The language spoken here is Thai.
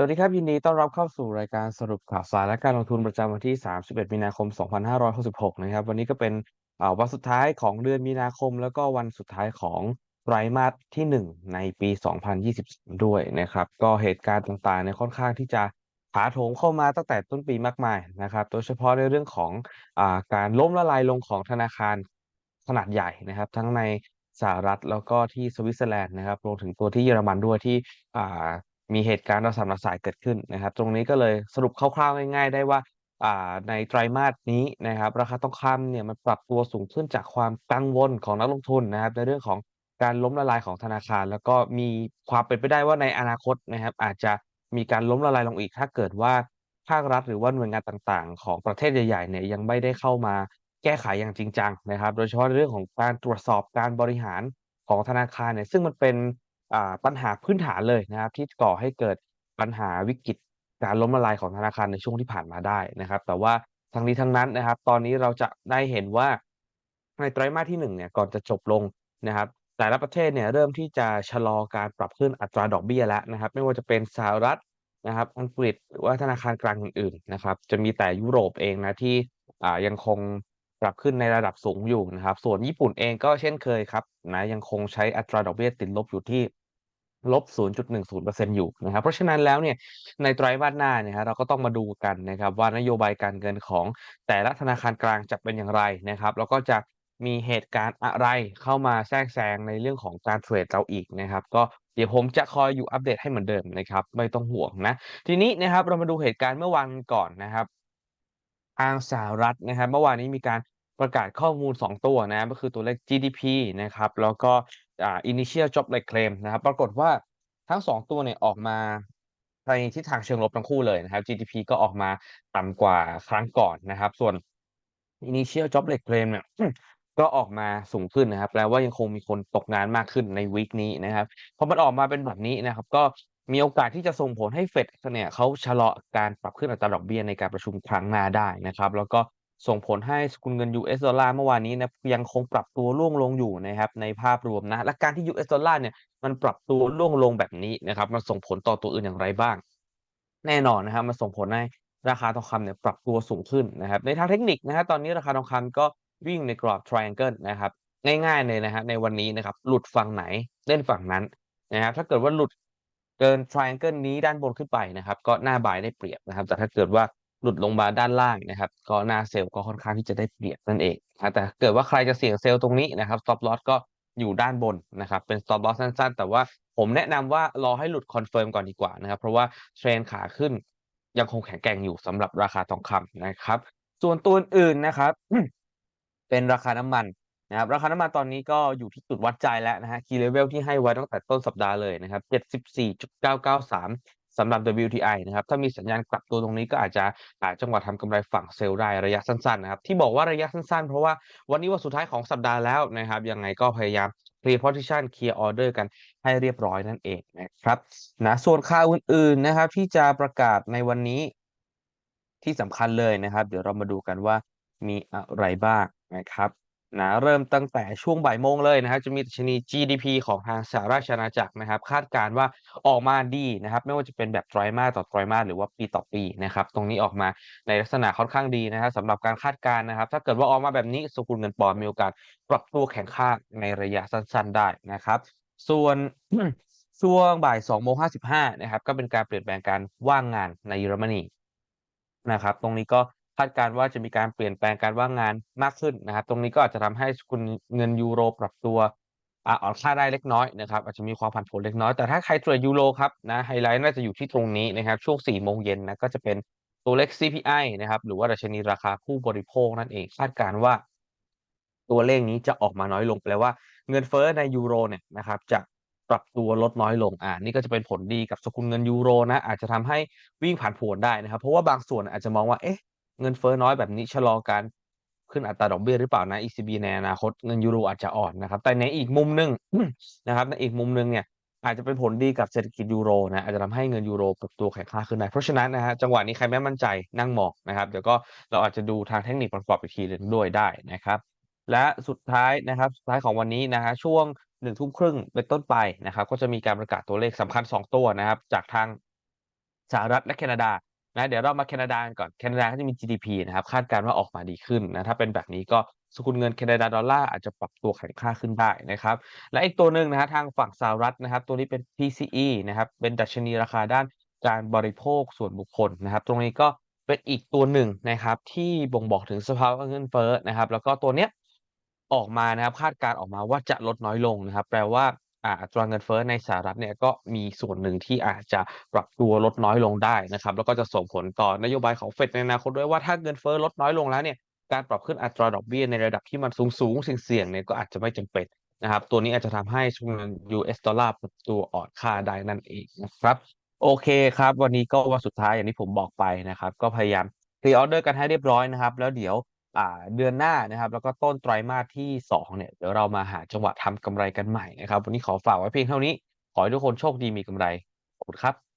สวัสดีครับ ยินดีต้อนรับเข้าสู่รายการสรุปข่าวสารและการลงทุนประจำวันที่ 31 มีนาคม 2566 นะครับ วันนี้ก็เป็นวันสุดท้ายของเดือนมีนาคม แล้วก็วันสุดท้ายของไตรมาสที่ 1 ในปี 2023 ด้วยนะครับ ก็เหตุการณ์ต่างๆเนี่ยค่อนข้างที่จะถาโถมเข้ามาตั้งแต่ต้นปีมากมายนะครับ โดยเฉพาะในเรื่องของอการล้มละลายลงของธนาคารขนาดใหญ่นะครับ ทั้งในสหรัฐแล้วก็ที่สวิตเซอร์แลนด์นะครับรวมถึงตัวที่เยอรมันด้วยที่ มีเหตุการณ์ระสำระสายเกิดขึ้นนะครับ ตรงนี้ก็เลยสรุปคร่าวๆง่าย ๆ ได้ว่าอ่าในไตรมาสนี้นะครับ ราคาทองคำเนี่ยมันปรับตัวสูงขึ้นจากความกังวลของนักลงทุนนะครับ ในเรื่องของการล้มละลายของธนาคาร แล้วก็มีความเป็นไปได้ว่าในอนาคตนะครับ อาจจะมีการล้มละลายลงอีกถ้าเกิดว่าภาครัฐหรือว่าหน่วยงานต่างๆ ของประเทศใหญ่ๆเนี่ยยังไม่ได้เข้ามาแก้ไขอย่างจริงจังนะครับ โดยเฉพาะเรื่องของการตรวจสอบการบริหารของธนาคารเนี่ยซึ่งมันเป็น อ่า ปัญหาพื้นฐานเลยนะครับ ที่ก่อให้เกิดปัญหาวิกฤตการล้มละลายของธนาคารในช่วงที่ผ่านมาได้นะครับ แต่ว่าทั้งนี้ทั้งนั้นนะครับ ตอนนี้เราจะได้เห็นว่าในไตรมาสที่1เนี่ยก่อนจะจบลงนะครับแต่ละประเทศเนี่ยเริ่มที่จะชะลอการปรับขึ้นอัตราดอกเบี้ยแล้วนะครับ ไม่ว่าจะเป็นสหรัฐนะครับ อังกฤษหรือว่าธนาคารกลางอื่นๆนะครับ จะมีแต่ยุโรปเองนะที่อ่ายังคงปรับขึ้นในระดับสูงอยู่นะครับ ส่วนญี่ปุ่นเองก็เช่นเคยครับนะยังคงใช้อัตราดอกเบี้ยติดลบอยู่ที่ ลบ 0.10%อยู่นะครับ เพราะฉะนั้นแล้วเนี่ยในไตรมาสหน้าเนี่ยครับเราก็ต้องมาดูกันนะครับว่านโยบายการเงินของแต่ละธนาคารกลางจะเป็นอย่างไรนะครับ แล้วก็จะมีเหตุการณ์อะไรเข้ามาแทรกแซงในเรื่องของการเทรดเราอีกนะครับ ก็เดี๋ยวผมจะคอยอยู่อัปเดตให้เหมือนเดิมนะครับ ไม่ต้องห่วงนะ ทีนี้นะครับเรามาดูเหตุการณ์เมื่อวานก่อนนะครับทางสหรัฐนะครับ เมื่อวานนี้มีการประกาศข้อมูล 2 ตัวนะก็คือตัวเลข GDP นะครับแล้วก็ อ่า Initial Jobless Claim นะครับ ปรากฏว่าทั้ง2ตัวเนี่ยออกมาในทิศทางเชิงลบทั้งคู่เลยนะครับ GDP ก็ออกมาต่ำกว่าครั้งก่อนนะครับ ส่วน Initial Jobless Claim เนี่ยก็ออกมาสูงขึ้นนะครับแปลว่ายังคงมีคนตกงานมากขึ้นในวีคนี้นะครับพอมันออกมาเป็นแบบนี้นะครับ ก็มีโอกาสที่จะส่งผลให้เฟดเนี่ยเขาชะลอการปรับขึ้นอัตราดอกเบี้ยในการประชุมครั้งหน้าได้นะครับ แล้วก็ ส่งผลให้สกุลเงิน US ดอลลาร์เมื่อวานนี้นะยังคงปรับตัวร่วงลงอยู่นะครับในภาพรวมนะและการที่ US ดอลลาร์เนี่ยมันปรับตัวร่วงลงแบบนี้นะครับมันส่งผลต่อตัวอื่นอย่างไรบ้าง แน่นอนนะครับมันส่งผลให้ราคาทองคำเนี่ยปรับตัวสูงขึ้นนะครับในทางเทคนิคนะครับตอนนี้ราคาทองคำก็วิ่งในกรอบ triangle นะครับง่ายๆเลยนะครับในวันนี้นะครับหลุดฝั่งไหนเล่นฝั่งนั้นนะครับถ้าเกิดว่าหลุดเกิน triangle นี้ด้านบนขึ้นไปนะครับ ก็หน้าบายได้เปรียบนะครับ แต่ถ้าเกิดว่า หลุดลงมาด้านล่างนะครับ ก็หน้าเซลล์ก็ค่อนข้างที่จะได้เปรียบนั่นเองนะแต่เกิดว่าใครจะเสี่ยงเซลล์ตรงนี้นะครับ stop loss ก็อยู่ด้านบนนะครับ เป็น stop loss สั้น ๆ แต่ว่าผมแนะนำว่ารอให้หลุดคอนเฟิร์มก่อนดีกว่านะครับ เพราะว่าเทรนขาขึ้นยังคงแข็งแกร่งอยู่สำหรับราคาทองคำนะครับ ส่วนตัวอื่นนะครับ เป็นราคาน้ำมันนะครับราคาน้ำมันตอนนี้ก็อยู่ที่จุดวัดใจแล้วนะฮะ key level ที่ให้ไว้ตั้งแต่ต้นสัปดาห์เลยนะครับ74.993 สำหรับ WTI นะครับถ้ามีสัญญาณกลับตัวตรงนี้ก็อาจจะหาจังหวะทำกำไรฝั่งเซลล์ได้ระยะสั้นๆนะครับที่บอกว่าระยะสั้นๆ เพราะว่าวันนี้วันสุดท้ายของสัปดาห์แล้วนะครับยังไงก็พยายาม clear position clear order กันให้เรียบร้อยนั่นเองนะครับนะส่วนข่าวอื่นๆนะครับที่จะประกาศในวันนี้ที่สำคัญเลยนะครับ เดี๋ยวเรามาดูกันว่ามีอะไรบ้างนะครับ นะเริ่มตั้งแต่ช่วงบ่ายโมงเลยนะครับจะมีดัชนี GDP ของทางสหราชอาณาจักรนะครับ คาดการณ์ว่าออกมาดีนะครับ ไม่ว่าจะเป็นแบบไตรมาสต่อไตรมาสหรือว่าปีต่อปีนะครับ ตรงนี้ออกมาในลักษณะค่อนข้างดีนะครับสำหรับการคาดการณ์นะครับ ถ้าเกิดว่าออกมาแบบนี้สกุลเงินปอนด์มีโอกาสปรับตัวแข็งค่าในระยะสั้น ๆ ได้นะครับ ส่วนช่วงบ่าย2โมง55นะครับก็เป็นการเปลี่ยนแปลงการว่างงานในเยอรมนีนะครับ ตรงนี้ก็ คาดการ์ว่าจะมีการเปลี่ยนแปลงการว่างงานมากขึ้นนะครับ ตรงนี้ก็อาจจะทำให้สกุลเงินยูโรปรับตัวอ่อนค่าได้เล็กน้อยนะครับอาจจะมีความผันผวนเล็กน้อยแต่ถ้าใครเทรดยูโรครับนะไฮไลท์น่าจะอยู่ที่ตรงนี้นะครับช่วง4โมงเย็นนะก็จะเป็นตัวเลข CPI นะครับหรือว่าดัชนีราคาผู้บริโภคนั่นเองคาดการ์ว่า ตัวเลขนี้จะออกมาน้อยลงแปลว่าเงินเฟ้อในยูโรเนี่ยนะครับจะปรับตัวลดน้อยลง อ่า นี่ก็จะเป็นผลดีกับสกุลเงินยูโรนะ อาจจะทำให้วิ่งผ่านผวนได้นะครับ เพราะว่าบางส่วนอาจจะมองว่า เอ๊ะ เงินเฟ้อน้อยแบบนี้ชะลอการขึ้นอัตราดอกเบี้ยหรือเปล่านะ ECB ในอนาคตเงินยูโรอาจจะอ่อนนะครับ แต่ในอีกมุมหนึ่งนะครับในอีกมุมหนึ่งเนี่ยอาจจะเป็นผลดีกับเศรษฐกิจยูโรนะอาจจะทำให้เงินยูโรปรับตัวแข็งค่าขึ้นได้เพราะฉะนั้นนะฮะจังหวะนี้ใครไม่มั่นใจนั่งหมองนะครับเดี๋ยวก็เราอาจจะดูทางเทคนิคประกอบอีกทีหนึ่งด้วยได้นะครับและสุดท้ายนะครับสุดท้ายของวันนี้นะฮะช่วงหนึ่งทุ่มครึ่งเป็นต้นไปนะครับก็จะมีการประกาศตัวเลขสำคัญ 2 ตัวนะครับจากทางสหรัฐและแคนาดา นะเดี๋ยวเรามาแคนาดาก่อนแคนาดาก็จะมี GDP นะครับคาดการณ์ว่าออกมาดีขึ้นนะถ้าเป็นแบบนี้ก็สกุลเงินแคนาดาดอลลาร์อาจจะปรับตัวแข็งค่าขึ้นได้นะครับ และอีกตัวหนึ่งนะฮะทางฝั่งสหรัฐนะครับ ตัวนี้เป็น PCE นะครับเป็นดัชนีราคาด้านการบริโภคส่วนบุคคลนะครับ ตรงนี้ก็เป็นอีกตัวหนึ่งนะครับ ที่บ่งบอกถึงสภาวะเงินเฟ้อนะครับ แล้วก็ตัวเนี้ยออกมานะครับคาดการณ์ออกมาว่าจะลดน้อยลงนะครับ แปลว่า อ่าอัตราเงินเฟ้อในสหรัฐเนี่ยก็มีส่วนหนึ่งที่อาจจะปรับตัวลดน้อยลงได้นะครับ แล้วก็จะส่งผลต่อนโยบายของเฟดในอนาคตด้วยว่าถ้าเงินเฟ้อลดน้อยลงแล้วเนี่ยการปรับขึ้นอัตราดอกเบี้ยในระดับที่มันสูงๆเสี่ยงๆเนี่ยก็อาจจะไม่จำเป็นนะครับ ตัวนี้อาจจะทำให้สกุลเงิน US ดอลลาร์ปรับตัวอ่อนค่าได้นั่นเองนะครับ โอเคครับ วันนี้ก็วันสุดท้ายอย่างที่ผมบอกไปนะครับ ก็พยายามพรีออเดอร์กันให้เรียบร้อยนะครับ แล้วเดี๋ยว เดือนหน้านะครับ แล้วก็ต้นไตรมาสที่สองเนี่ยเดี๋ยวเรามาหาจังหวะทำกำไรกันใหม่นะครับ วันนี้ขอฝากไว้เพียงเท่านี้ ขอให้ทุกคนโชคดีมีกำไรขอบคุณครับ